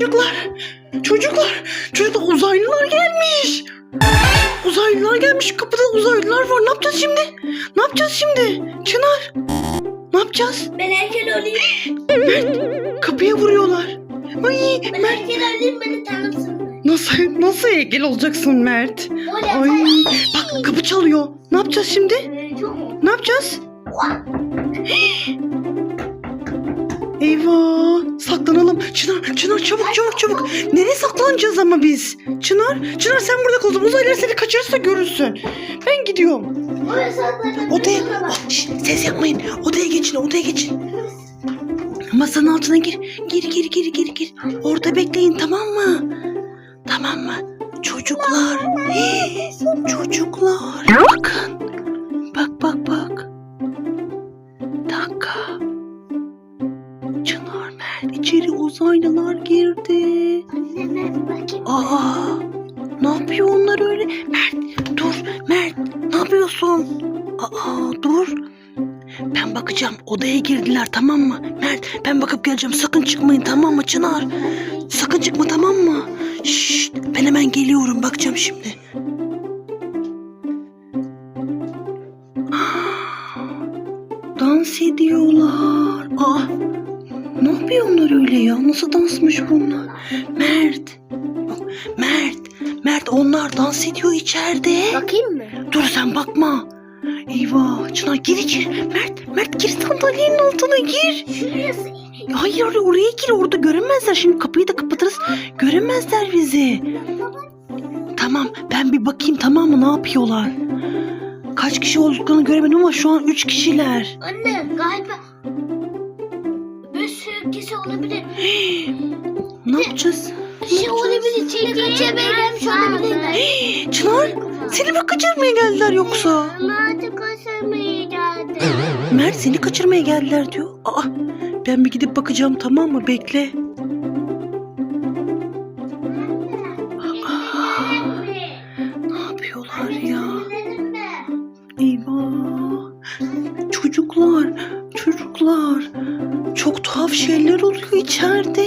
Çocuklar, çocuklar, çocuklar uzaylılar gelmiş. Uzaylılar gelmiş. Kapıda uzaylılar var. Ne yapacağız şimdi? Ne yapacağız şimdi? Çınar. Ne yapacağız? Ben erken olayım. Kapıya vuruyorlar. Ay Ben Mert. erken olayım beni tanırsın. Nasıl nasıl engel olacaksın Mert? Ay bak kapı çalıyor. Ne yapacağız şimdi? Ee, Çok Ne yapacağız? Eyvah! Saklanalım. Çınar, Çınar çabuk çabuk çabuk. Nereye saklanacağız ama biz? Çınar, Çınar sen burada kal. Uzaylılar seni kaçırırsa görürsün. Ben gidiyorum. Oraya saklanın. Odaya, Ah, şşt, ses yapmayın. Odaya geçin, odaya geçin. Masanın altına gir. Gir, gir, gir, gir, gir. Orada bekleyin tamam mı? Tamam mı? Çocuklar. Hii, Çocuklar. Bakın. Uzaylılar girdi. Aa, ne yapıyor onlar öyle? Mert dur Mert ne yapıyorsun? Aa dur. Ben bakacağım odaya girdiler tamam mı? Mert ben bakıp geleceğim sakın çıkmayın tamam mı Çınar? Sakın çıkma tamam mı? Şşt ben hemen geliyorum bakacağım şimdi. Aa, Dans ediyorlar. Aa, ne yapıyor onlar öyle ya? Nasıl dansmış bunlar? Mert. Bak, Mert. Mert onlar dans ediyor içeride. Bakayım mı? Dur sen bakma. Eyvah. Çınar gir içeri. Mert. Mert gir sandalyenin altına gir. Şurası. Hayır oraya gir. Orada göremezler. Şimdi kapıyı da kapatırız. Göremezler bizi. Tamam ben bir bakayım tamam mı ne yapıyorlar? Kaç kişi olduklarını göremedim ama şu an üç kişiler. Anne galiba bir kişi olabilir. Ne yapacağız? Kişi olabilir. Çünkü kaçırmaya gelmiş olabilirler. Çınar seni mi kaçırmaya geldiler yoksa? Nerede kaçırmaya geldi? Mert seni kaçırmaya geldiler diyor. Aa, ben bir gidip bakacağım tamam mı? Bekle. Tuhaf şeyler oluyor içeride.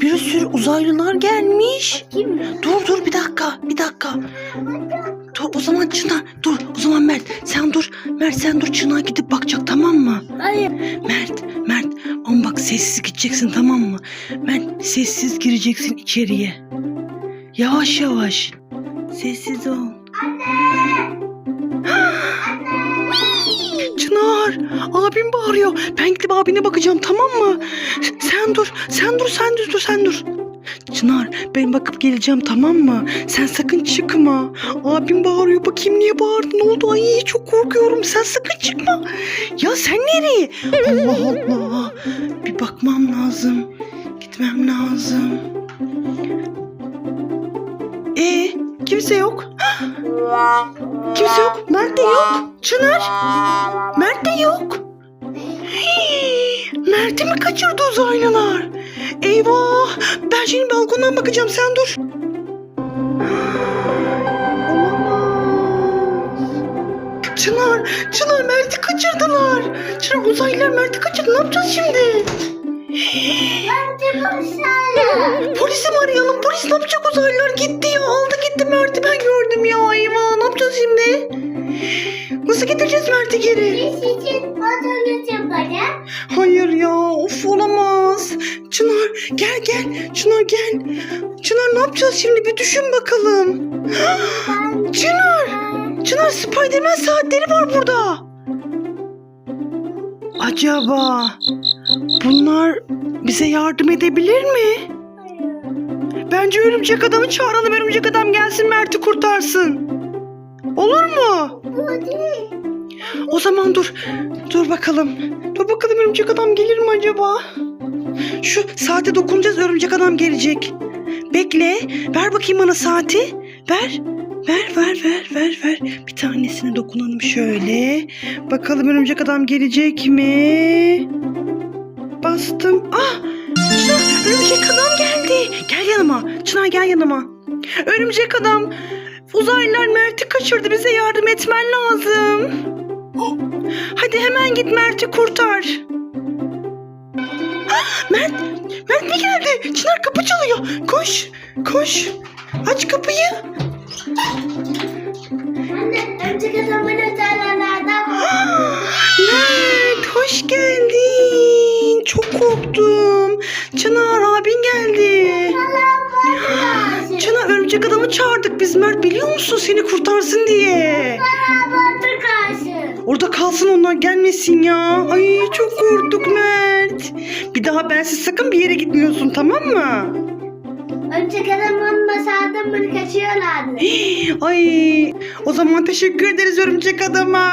Bir sürü uzaylılar gelmiş. Dur dur bir dakika, bir dakika. Dur o zaman Çınar, dur o zaman Mert sen dur. Mert sen dur Çınar gidip bakacak tamam mı? Hayır. Mert, Mert ama bak sessiz gideceksin tamam mı? Mert sessiz gireceksin içeriye. Yavaş yavaş. Sessiz ol. Çınar, abim bağırıyor. Ben gidip abine bakacağım tamam mı? Sen dur, sen dur, sen dur, sen dur. Çınar, ben bakıp geleceğim tamam mı? Sen sakın çıkma. Abim bağırıyor. Bakayım niye bağırdı? Ne oldu? Ay çok korkuyorum. Sen sakın çıkma. Ya sen nereye? Allah Allah. Bir bakmam lazım. Gitmem lazım. E kimse yok. Kimse yok. Mert de yok. Çınar. Mert de yok. Hii, Mert'i mi kaçırdı uzaylılar? Eyvah! Ben şimdi balkondan bakacağım sen dur. Çınar, Çınar Mert'i kaçırdılar. Çınar uzaylılar Mert'i kaçırdı. Ne yapacağız şimdi? Polisi mi arayalım? Polis ne yapacak uzaylılar? Gitti ya. Aldı gitti Mert'i ben gördüm ya. Eyvah ne yapacağız şimdi? Nasıl getireceğiz Mert'i geri? Biz için otobüs yapacağız. Hayır ya of olamaz. Çınar gel gel. Çınar gel. Çınar ne yapacağız şimdi bir düşün bakalım. Çınar. Çınar Spiderman saatleri var burada. Acaba bunlar bize yardım edebilir mi? Bence örümcek adamı çağıralım. Örümcek adam gelsin Mert'i kurtarsın. Olur mu? O zaman dur. Dur bakalım. Dur bakalım örümcek adam gelir mi acaba? Şu saate dokunacağız örümcek adam gelecek. Bekle. Ver bakayım bana saati. Ver. Ver ver ver ver ver. Bir tanesine dokunalım şöyle. Bakalım örümcek adam gelecek mi? Bastım. Ah! Çınar örümcek adam geldi. Gel yanıma. Çınar gel yanıma. Örümcek adam uzaylılar Mert'i kaçırdı. Bize yardım etmen lazım. Hadi hemen git Mert'i kurtar. Ah, Mert Mert mi geldi? Çınar kapı çalıyor. Koş. Koş. Aç kapıyı. Anne örümcek adam beni öterlerden Mert hoş geldin. Çok korktum. Çınar örümcek adamı çağırdık biz Mert biliyor musun seni kurtarsın diye. Bana karşı. Orada kalsın onlar gelmesin ya. Ay çok korktuk Mert. Bir daha bensiz sakın bir yere gitmiyorsun tamam mı? Örümcek adam olmasaydı beni kaçıyorlardı. Ay o zaman teşekkür ederiz örümcek adama.